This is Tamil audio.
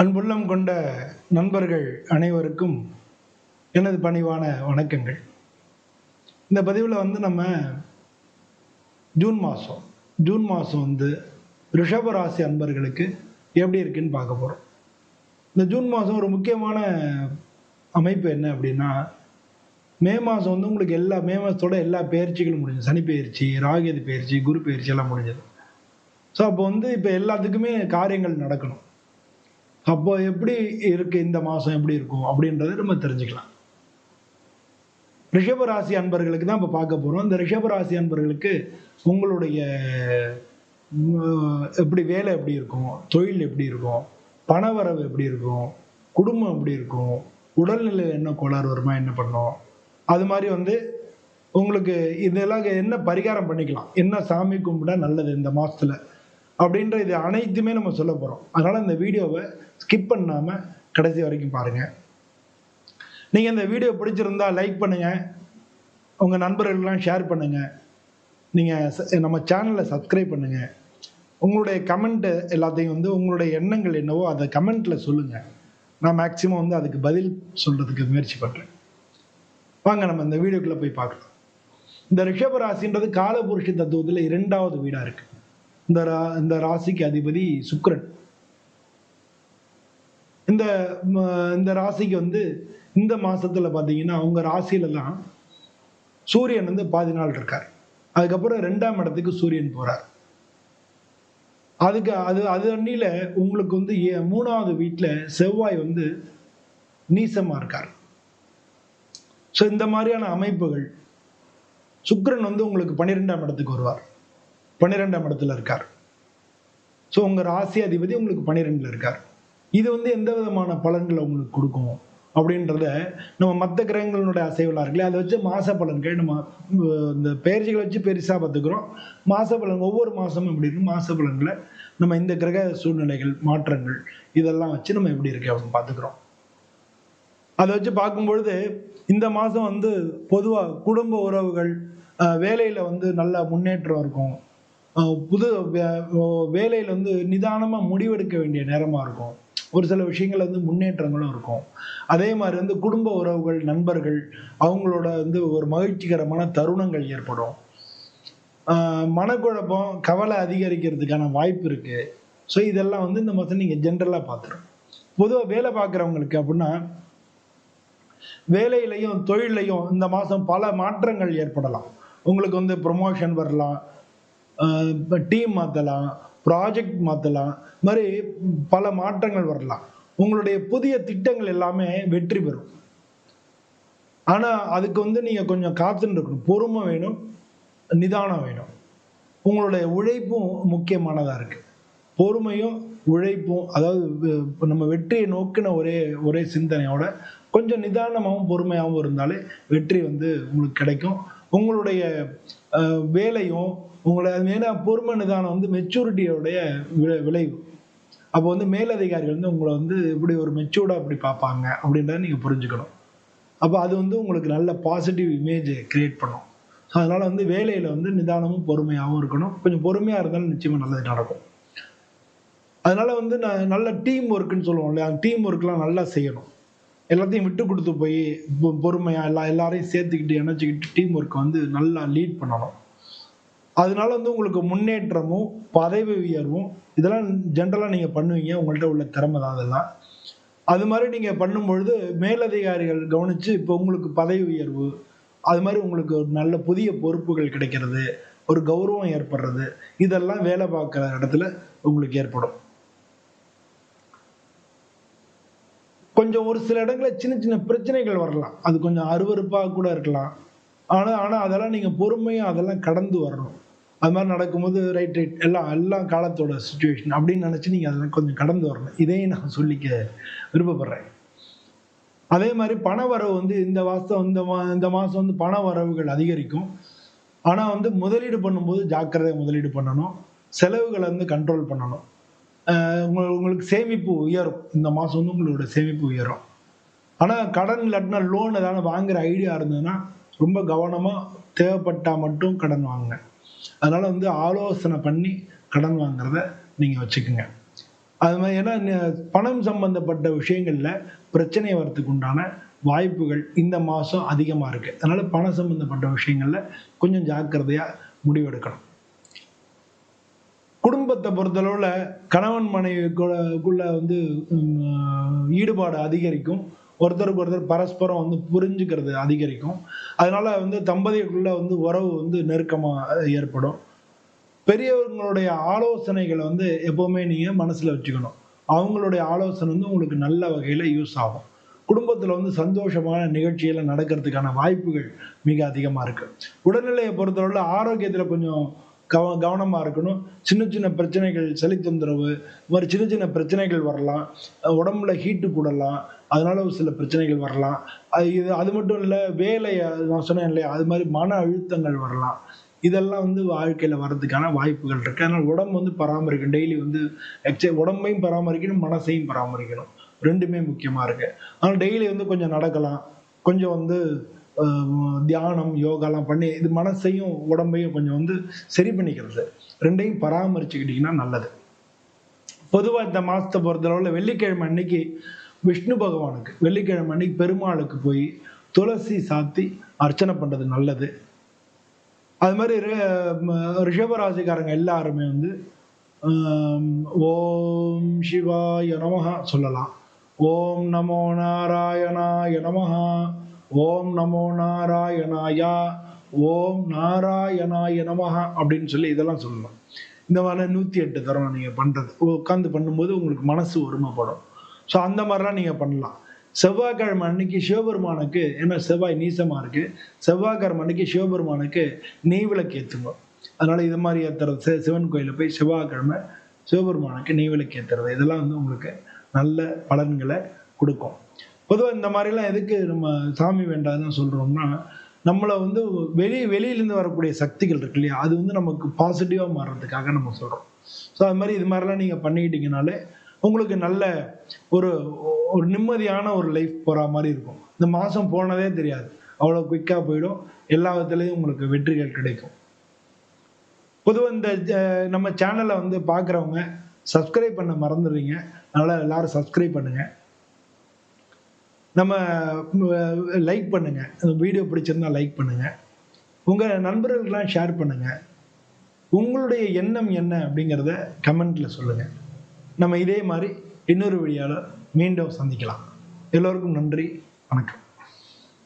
அன்புள்ளம் கொண்ட நண்பர்கள் அனைவருக்கும் எனது பணிவான வணக்கங்கள். இந்த பதிவில் வந்து நம்ம ஜூன் மாதம் ஜூன் மாதம் வந்து ரிஷப ராசி அன்பர்களுக்கு எப்படி இருக்குன்னு பார்க்க போகிறோம் இந்த ஜூன் மாதம் ஒரு முக்கியமான அமைப்பு என்ன அப்படின்னா மே மாதம் வந்து உங்களுக்கு எல்லா மே மாதத்தோட எல்லா பயிற்சிகளும் முடிஞ்சது. சனி பயிற்சி ராகேது பயிற்சி குரு பயிற்சி எல்லாம் முடிஞ்சது. ஸோ அப்போ வந்து இப்போ எல்லாத்துக்குமே காரியங்கள் நடக்கணும். அப்போ எப்படி இருக்கு இந்த மாதம் எப்படி இருக்கும் அப்படின்றத நம்ம தெரிஞ்சுக்கலாம். ரிஷபராசி அன்பர்களுக்கு தான் இப்போ பார்க்க போகிறோம் இந்த ரிஷபராசி அன்பர்களுக்கு உங்களுடைய எப்படி வேலை எப்படி இருக்கும் தொழில் எப்படி இருக்கும் பணவரவு எப்படி இருக்கும் குடும்பம் எப்படி இருக்கும் உடல்நிலை என்ன கோளாறு வருமா என்ன பண்ணும் அது மாதிரி வந்து உங்களுக்கு இதெல்லாம் என்ன பரிகாரம் பண்ணிக்கலாம் என்ன சாமி கும்பிட்டா நல்லது இந்த மாதத்தில் அப்படின்ற இது அனைத்துமே நம்ம சொல்ல போகிறோம் அதனால் இந்த வீடியோவை ஸ்கிப் பண்ணாமல் கடைசி வரைக்கும் பாருங்கள் நீங்கள் இந்த வீடியோ பிடிச்சிருந்தா லைக் பண்ணுங்கள் உங்கள் நண்பர்களுக்கெல்லாம் ஷேர் பண்ணுங்கள் நீங்கள் ச- நம்ம சேனலை சப்ஸ்கிரைப் பண்ணுங்கள் உங்களுடைய கமெண்ட்டு எல்லாத்தையும் வந்து உங்களுடைய எண்ணங்கள் என்னவோ அதை கமெண்ட்டில் சொல்லுங்கள் நான் மேக்சிமம் வந்து அதுக்கு பதில் சொல்கிறதுக்கு முயற்சி பண்ணுறேன் வாங்க நம்ம இந்த வீடியோக்குள்ளே போய் பார்க்கலாம். இந்த ரிஷப ராசின்றது காலபுருஷ தத்துவத்தில் இரண்டாவது வீடாக இருக்குது இந்த ரா- இந்த ராசிக்கு அதிபதி சுக்ரன் இந்த இந்த ராசிக்கு வந்து இந்த மாசத்துல பாத்தீங்கன்னா அவங்க ராசியிலலாம் சூரியன் வந்து பாதி நாள் இருக்கார். அதுக்கப்புறம் ரெண்டாம் இடத்துக்கு சூரியன் போறார். அதுக்கு அது அது அன்னில உங்களுக்கு வந்து ஏ- மூணாவது வீட்டில் செவ்வாய் வந்து நீசமா இருக்கார். ஸோ இந்த மாதிரியான அமைப்புகள் சுக்ரன் வந்து உங்களுக்கு பன்னிரெண்டாம் இடத்துக்கு வருவார். பன்னிரெண்டாம் இடத்துல இருக்கார். ஸோ உங்கள் ராசி அதிபதி உங்களுக்கு பன்னிரெண்டில் இருக்கார். இது வந்து எந்த விதமான பலன்களை உங்களுக்கு கொடுக்கும்? அப்படின்றத நம்ம மற்ற கிரகங்களுடைய அசைவலாக இருக்குல்ல அதை வச்சு மாச பலன்கள் நம்ம இந்த பெயர்ச்சிகளை வச்சு பெருசாக பார்த்துக்கிறோம். மாச பலன் ஒவ்வொரு மாதமும் எப்படி இருக்கு? மாச பலன்களை நம்ம இந்த கிரக சூழ்நிலைகள் மாற்றங்கள் இதெல்லாம் வச்சு நம்ம எப்படி இருக்கு அப்படின்னு பார்த்துக்கிறோம். அதை வச்சு பார்க்கும்பொழுது இந்த மாதம் வந்து பொதுவாக குடும்ப உறவுகள் வேலையில் வந்து நல்ல முன்னேற்றம் இருக்கும். புது வே- வந்து நிதானமாக முடிவெடுக்க வேண்டிய நேரமாக இருக்கும். ஒரு சில விஷயங்கள் வந்து முன்னேற்றங்களும் இருக்கும். அதே மாதிரி வந்து குடும்ப உறவுகள் நண்பர்கள் அவங்களோட வந்து ஒரு மகிழ்ச்சிகரமான தருணங்கள் ஏற்படும். மனக்குழப்பம் கவலை அதிகரிக்கிறதுக்கான வாய்ப்பு இருக்குது ஸோ இதெல்லாம் வந்து இந்த மாதம் நீங்கள் ஜென்ரலாக பார்த்துரும் பொதுவாக வேலை பார்க்குறவங்களுக்கு அப்படின்னா வேலையிலையும் தொழிலையும் இந்த மாதம் பல மாற்றங்கள் ஏற்படலாம். உங்களுக்கு வந்து ப்ரொமோஷன் வரலாம். டீம் மாற்றலாம் ப்ராஜெக்ட் மாற்றலாம் மாதிரி பல மாற்றங்கள் வரலாம். உங்களுடைய புதிய திட்டங்கள் எல்லாமே வெற்றி பெறும். ஆனால் அதுக்கு வந்து நீங்கள் கொஞ்சம் காத்துன்னு இருக்கணும். பொறுமை வேணும் நிதானம் வேணும். உங்களுடைய உழைப்பும் முக்கியமானதாக இருக்குது பொறுமையும் உழைப்பும் அதாவது நம்ம வெற்றியை நோக்கின ஒரே ஒரே சிந்தனையோட கொஞ்சம் நிதானமாகவும் பொறுமையாகவும் இருந்தாலே வெற்றி வந்து உங்களுக்கு கிடைக்கும். உங்களுடைய வேலையும் உங்களை ஏன்னா பொறுமை நிதானம் வந்து மெச்சூரிட்டியோடைய விளைவு. அப்போ வந்து மேலதிகாரிகள் வந்து உங்களை வந்து இப்படி ஒரு மெச்சூர்டாக அப்படி பார்ப்பாங்க அப்படின்றத நீங்கள் புரிஞ்சுக்கணும். அப்போ அது வந்து உங்களுக்கு நல்ல பாசிட்டிவ் இமேஜ் கிரியேட் பண்ணும். ஸோ அதனால் வந்து வேலையில் வந்து நிதானமும் பொறுமையாகவும் இருக்கணும். கொஞ்சம் பொறுமையாக இருந்தாலும் நிச்சயமாக நல்லது நடக்கும். அதனால் வந்து நான் நல்ல டீம் ஒர்க்குன்னு சொல்லுவோம் இல்லையா? டீம் ஒர்க்லாம் நல்லா செய்யணும். எல்லாத்தையும் விட்டு கொடுத்து போய் பொ- எல்லா எல்லாரையும் சேர்த்துக்கிட்டு இணைச்சிக்கிட்டு டீம் ஒர்க்கை வந்து நல்லா லீட் பண்ணணும். அதனால வந்து உங்களுக்கு முன்னேற்றமும் பதவி உயர்வும் இதெல்லாம் ஜென்ரலாக நீங்கள் பண்ணுவீங்க. உங்கள்கிட்ட உள்ள திறமை தான் அதெல்லாம். அது மாதிரி நீங்கள் பண்ணும்பொழுது மேலதிகாரிகள் கவனித்து இப்போ உங்களுக்கு பதவி உயர்வு அது மாதிரி உங்களுக்கு ஒரு நல்ல புதிய பொறுப்புகள் கிடைக்கிறது ஒரு கௌரவம் ஏற்படுறது இதெல்லாம் வேலை பார்க்குற இடத்துல உங்களுக்கு ஏற்படும். கொஞ்சம் ஒரு சில இடங்களில் சின்ன சின்ன பிரச்சனைகள் வரலாம். அது கொஞ்சம் அருவருப்பாக கூட இருக்கலாம். ஆனால் ஆனால் அதெல்லாம் நீங்கள் பொறுமையாக அதெல்லாம் கடந்து வரணும். அது மாதிரி நடக்கும்போது ரைட் ரைட் எல்லாம் எல்லாம் காலத்தோட சுச்சுவேஷன் அப்படின்னு நினச்சி நீங்கள் அதெல்லாம் கொஞ்சம் கடந்து வரணும். இதையும் நான் சொல்லிக்க விருப்பப்படுறேன். அதே மாதிரி பண வரவு வந்து இந்த வாசம் இந்த மா இந்த மாதம் வந்து பண வரவுகள் அதிகரிக்கும். ஆனால் வந்து முதலீடு பண்ணும்போது ஜாக்கிரதை முதலீடு பண்ணணும். செலவுகளை வந்து கண்ட்ரோல் பண்ணணும். ஆஹ் உங்களுக்கு சேமிப்பு உயரும். இந்த மாதம் வந்து உங்களோட சேமிப்பு உயரும். ஆனால் கடன் இல்லாட்டினா லோன் ஏதாவது வாங்குற ஐடியா இருந்ததுன்னா ரொம்ப கவனமாக தேவைப்பட்டால் மட்டும் கடன் வாங்குங்க. அதனால வந்து ஆலோசனை பண்ணி கடன் வாங்குறத நீங்கள் வச்சுக்கோங்க. அது மாதிரி ஏன்னா பணம் சம்பந்தப்பட்ட விஷயங்கள்ல பிரச்சனை வர்றதுக்கு உண்டான வாய்ப்புகள் இந்த மாசம் அதிகமா இருக்கு. அதனால பணம் சம்பந்தப்பட்ட விஷயங்கள்ல கொஞ்சம் ஜாக்கிரதையா முடிவெடுக்கணும். குடும்பத்தை பொறுத்தளவில் கணவன் மனைவிக்குள்ள வந்து ஈடுபாடு அதிகரிக்கும். ஒருத்தருக்கு ஒருத்தர் பரஸ்பரம் வந்து புரிஞ்சுக்கிறது அதிகரிக்கும். அதனால வந்து தம்பதிகளுக்குள்ள வந்து உறவு வந்து நெருக்கமாக ஏற்படும். பெரியவங்களுடைய ஆலோசனைகளை வந்து எப்போவுமே நீங்கள் மனசில் வச்சுக்கணும். அவங்களுடைய ஆலோசனை வந்து உங்களுக்கு நல்ல வகையில் யூஸ் ஆகும். குடும்பத்தில் வந்து சந்தோஷமான நிகழ்ச்சிகளை நடக்கிறதுக்கான வாய்ப்புகள் மிக அதிகமாக இருக்குது உடல்நிலையை பொறுத்தளவில் ஆரோக்கியத்தில் கொஞ்சம் கவ கவனமாக இருக்கணும். சின்ன சின்ன பிரச்சனைகள் சளி தொந்தரவு இது மாதிரி சின்ன சின்ன பிரச்சனைகள் வரலாம். உடம்புல ஹீட்டு கூடலாம். அதனால ஒரு சில பிரச்சனைகள் வரலாம். அது இது அது மட்டும் இல்லை வேலை நான் சொன்னேன் இல்லையா அது மாதிரி மன அழுத்தங்கள் வரலாம். இதெல்லாம் வந்து வாழ்க்கையில் வர்றதுக்கான வாய்ப்புகள் இருக்கு. அதனால் உடம்பு வந்து பராமரிக்கணும். டெய்லி வந்து எக்ஸை உடம்பையும் பராமரிக்கணும் மனசையும் பராமரிக்கணும். ரெண்டுமே முக்கியமாக இருக்கு. ஆனால் டெய்லி வந்து கொஞ்சம் நடக்கலாம். கொஞ்சம் வந்து தியானம் யோகாலாம் பண்ணி இது மனசையும் உடம்பையும் கொஞ்சம் வந்து சரி பண்ணிக்கிறது. ரெண்டையும் பராமரிச்சுக்கிட்டீங்கன்னா நல்லது. பொதுவாக இந்த மாதத்தை பொறுத்தளவில் வெள்ளிக்கிழமை அன்னைக்கு விஷ்ணு பகவானுக்கு வெள்ளிக்கிழமை அன்னைக்கு பெருமாளுக்கு போய் துளசி சாத்தி அர்ச்சனை பண்ணுறது நல்லது. அது மாதிரி ரிஷபராசிக்காரங்க எல்லாருமே வந்து ஓம் சிவாய நமஹ சொல்லலாம். ஓம் நமோ நாராயணாய நமஹ ஓம் நமோ நாராயணாயா ஓம் நாராயணாய நமஹ அப்படின்னு சொல்லி இதெல்லாம் சொல்லலாம் இந்த மாதிரி நூற்றி எட்டு தரம் நீங்கள் பண்ணுறது உட்காந்து பண்ணும்போது உங்களுக்கு மனசு ஒருமைப்படும். ஸோ அந்த மாதிரிலாம் நீங்கள் பண்ணலாம். செவ்வாய்க்கிழமை அன்னைக்கு சிவபெருமானுக்கு ஏன்னா செவ்வாய் நீசமாக இருக்குது செவ்வாய்க்கிழமை அன்னைக்கு சிவபெருமானுக்கு நெய் விளக்கு ஏற்றுங்க அதனால் இது மாதிரி ஏற்றுறது சி- சிவன் கோயிலில் போய் செவ்வாய்க்கிழமை சிவபெருமானுக்கு நெய் விளக்கு ஏற்றுறது இதெல்லாம் வந்து உங்களுக்கு நல்ல பலன்களை கொடுக்கும். பொதுவாக இந்த மாதிரிலாம் எதுக்கு நம்ம சாமி வேண்டாதுன்னு சொல்கிறோம்னா நம்மளை வந்து வெளி வெளியிலேருந்து வரக்கூடிய சக்திகள் இருக்கு இல்லையா? அது வந்து நமக்கு பாசிட்டிவாக மாறுறதுக்காக நம்ம சொல்கிறோம் ஸோ அது மாதிரி இது மாதிரிலாம் நீங்கள் பண்ணிக்கிட்டீங்கனாலே உங்களுக்கு நல்ல ஒரு ஒரு நிம்மதியான ஒரு லைஃப் போகிற மாதிரி இருக்கும். இந்த மாதம் போனதே தெரியாது. அவ்வளோ குயிக்காக போயிடும். எல்லா விதத்துலேயும் உங்களுக்கு வெற்றிகள் கிடைக்கும். பொதுவாக இந்த நம்ம சேனலை வந்து பார்க்குறவங்க சப்ஸ்கிரைப் பண்ண மறந்துடுறீங்க. அதனால் எல்லாரும் சப்ஸ்கிரைப் பண்ணுங்கள் நம்ம லைக் பண்ணுங்கள் வீடியோ பிடிச்சிருந்தா லைக் பண்ணுங்கள் உங்கள் நண்பர்களுக்கெல்லாம் ஷேர் பண்ணுங்கள் உங்களுடைய எண்ணம் என்ன அப்படிங்கிறத கமெண்ட்டில் சொல்லுங்கள் நம்ம இதே மாதிரி இன்னொரு வீடியோவில் மீண்டும் சந்திக்கலாம். எல்லோருக்கும் நன்றி. வணக்கம்.